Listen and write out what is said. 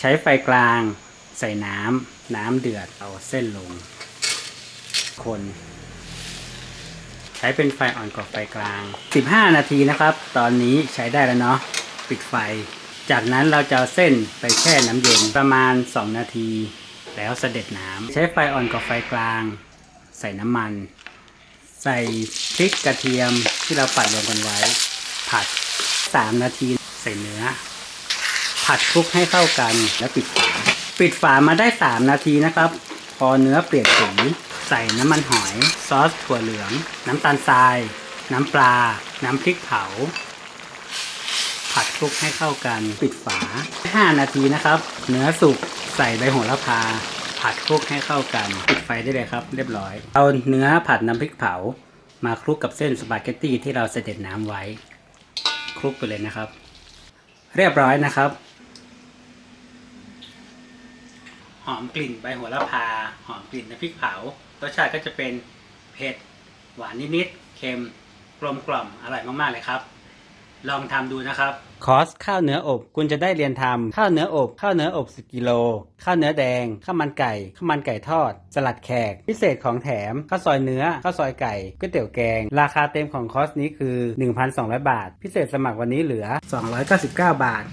ใช้ไฟกลางใส่น้ำน้ำเดือดเอาเส้นลง คน ใช้เป็นไฟอ่อนกว่าไฟกลาง 15 นาทีนะครับ ตอนนี้ใช้ได้แล้วเนาะปิดไฟ จากนั้นเราจะเอาเส้นไปแช่น้ำเย็นประมาณ 2 นาที แล้วเสด็จน้ำใช้ไฟอ่อนกว่าไฟกลาง ใส่น้ำมัน ใส่พริกกระเทียมที่เราปัดรวมกันไว้ ผัด 3 นาทีใส่เนื้อ ผัดคลุกให้เข้ากันแล้วปิดฝา ปิดฝามาได้ 3 นาทีนะครับ พอเนื้อเปลี่ยนสีใส่น้ำมันหอย ซอสถั่วเหลือง น้ำตาลทราย น้ำปลา น้ำพริกเผา ผัดคลุกให้เข้ากัน ปิดฝา 5 นาทีนะครับ เนื้อสุกใส่ใบโหระพา ผัดคลุกให้เข้ากัน ปิดไฟได้เลยครับ เรียบร้อย เอาเนื้อผัดน้ำพริกเผา มาคลุกกับเส้นสปาเกตตี้ที่เราเสด็จน้ำไว้ คลุกไปเลยนะครับ เรียบร้อยนะครับ หอมกลิ่นใบโหระพา หอมกลิ่นน้ำพริกเผารสชาติก็จะเป็นเผ็ดหวานนิดๆเค็มกลมกล่อมอร่อยมากๆเลยครับ ลองทำดูนะครับ คอร์สข้าวเนื้ออบคุณจะได้เรียนทำข้าวเนื้ออบข้าวเนื้ออบ10กิโลข้าวเนื้อแดงข้าวมันไก่ข้าวมันไก่ทอด สลัดแขก พิเศษของแถมข้าวซอยเนื้อข้าวซอยไก่ก๋วยเตี๋ยวแกง ราคาเต็มของคอร์สนี้คือ 1,200 บาท พิเศษสมัครวันนี้เหลือ 299 บาท